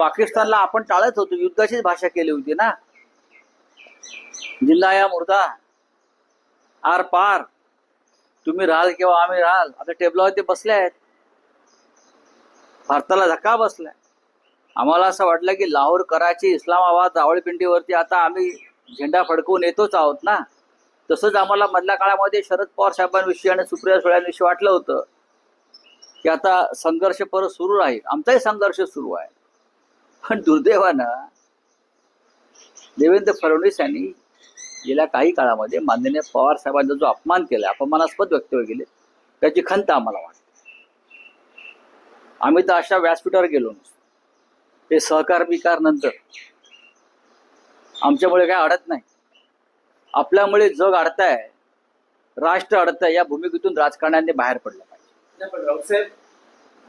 पाकिस्तानला आपण टाळत होतो युद्धाचीच भाषा केली होती ना. जिल्हा या मुर्दा. आर पार. तुम्ही राहाल किंवा आम्ही राहाल आता टेबलावरती बसले आहेत. भारताला धक्का बसलाय. आम्हाला असं वाटलं की लाहोर कराची इस्लामाबाद रावळपिंडीवरती आता आम्ही झेंडा फडकवून येतोच आहोत ना. तसंच आम्हाला मधल्या काळामध्ये शरद पवार साहेबांविषयी आणि सुप्रिया सुळ्यांविषयी वाटलं होतं की आता संघर्ष परत सुरू राहील. आमचाही संघर्ष सुरू आहे. पण दुर्दैवानं देवेंद्र फडणवीस यांनी गेल्या काही काळामध्ये माननीय पवार साहेबांचा जो अपमान केला अपमानास्पद वक्तव्य केले त्याची खंत आम्हाला वाटते. आम्ही तर अशा व्यासपीठावर गेलो नसतो. ते सहकार बिकार नंतर. आमच्यामुळे काय अडत नाही. आपल्यामुळे जग अडताय राष्ट्र अडताय या भूमिकेतून राजकारण्यांनी बाहेर पडलं पाहिजे.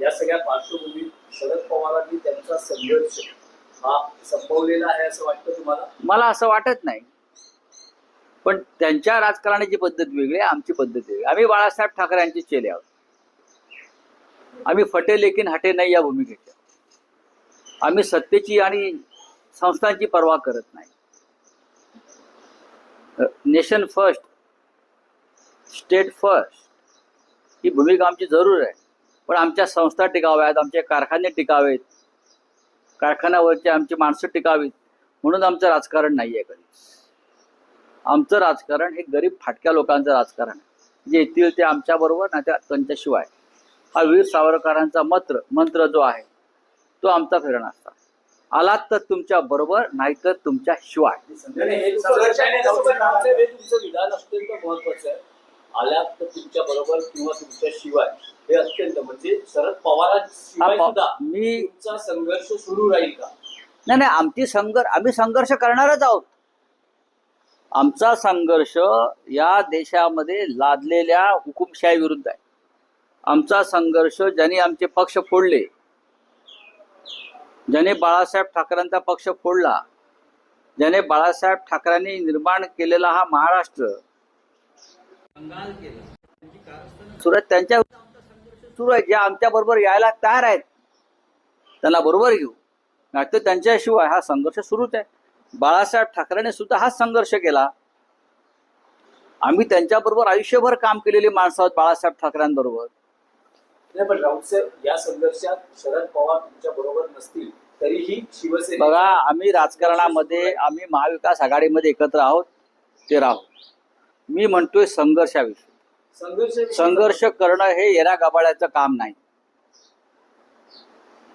या सगळ्या पार्श्वभूमीत शरद पवारांनी त्यांचा संघर्ष हा संपवलेला आहे असं वाटतं तुम्हाला? मला असं वाटत नाही. पण त्यांच्या राजकारणाची पद्धत वेगळी आमची पद्धत वेगळी आम्ही बाळासाहेब ठाकरे यांचे चेले आहोत. आम्ही फटे लेकिन हटे नाही या भूमिकेच्या. आम्ही सत्तेची आणि संस्थांची पर्वा करत नाही. नेशन फर्स्ट स्टेट फर्स्ट ही भूमिका आमची जरूर आहे. पण आमच्या संस्था टिकाव्यात आमचे कारखाने टिकावेत. कारखान्यावरचे आमची माणसं टिकावीत. म्हणून आमचं राजकारण नाही आहे कधी. आमचं राजकारण हे गरीब फाटक्या लोकांचं राजकारण आहे. जे येतील ते आमच्याबरोबर ना त्या त्यांच्याशिवाय. हा वीर सावरकरांचा मंत्र मंत्र जो आहे तो आमचा फिरणा असता आलात तर तुमच्या बरोबर नाहीतर तुमच्या शिवाय. आलात तर तुमच्या बरोबर किंवा तुमच्या शिवाय. हे अत्यंत म्हणजे शरद सुद्धा मी संघर्ष सुरू राहील का? नाही नाही आमची संघर्ष आम्ही संघर्ष करणारच आहोत. आमचा संघर्ष या देशामध्ये लादलेल्या हुकुमशाही विरुद्ध आहे. आमचा संघर्ष ज्यांनी आमचे पक्ष फोडले ज्याने बाळासाहेब ठाकरेंचा पक्ष फोडला ज्याने बाळासाहेब ठाकरेंनी निर्माण केलेला हा महाराष्ट्र सुरत त्यांच्या विरुद्ध आमचा संघर्ष सुरू आहे जे आमच्या बरोबर यायला तयार आहेत त्यांना बरोबर घेऊ. नाहीतर त्यांच्याशिवाय हा संघर्ष सुरूच आहे. बाळासाहेब ठाकरेने सुद्धा हाच संघर्ष केला. आम्ही त्यांच्याबरोबर आयुष्यभर काम केलेली माणसं आहोत बाळासाहेब ठाकरेंबरोबर. नाही पण राऊतसाहेब या संघर्षात शरद पवार तुमच्या बरोबर नसतील तरीही शिवसेना बघा आम्ही राजकारणामध्ये आम्ही महाविकास आघाडीमध्ये एकत्र आहोत ते राहू. मी म्हणतोय संघर्षाविषयी. संघर्ष करणं हे येरा गाबाळ्याचं काम नाही.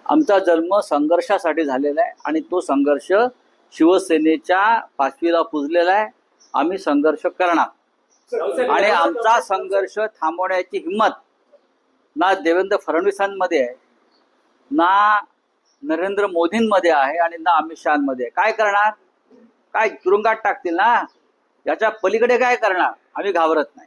आमचा जन्म संघर्षासाठी झालेला आहे आणि तो संघर्ष शिवसेनेच्या पाचवीला पुजलेला आहे. आम्ही संघर्ष करणार. आणि आमचा संघर्ष थांबवण्याची हिंमत ना देवेंद्र फडणवीसांमध्ये आहे ना नरेंद्र मोदींमध्ये आहे आणि ना अमित शहामध्ये आहे. काय करणार? काय तुरुंगात टाकतील ना? याच्या पलीकडे काय करणार? आम्ही घाबरत नाही.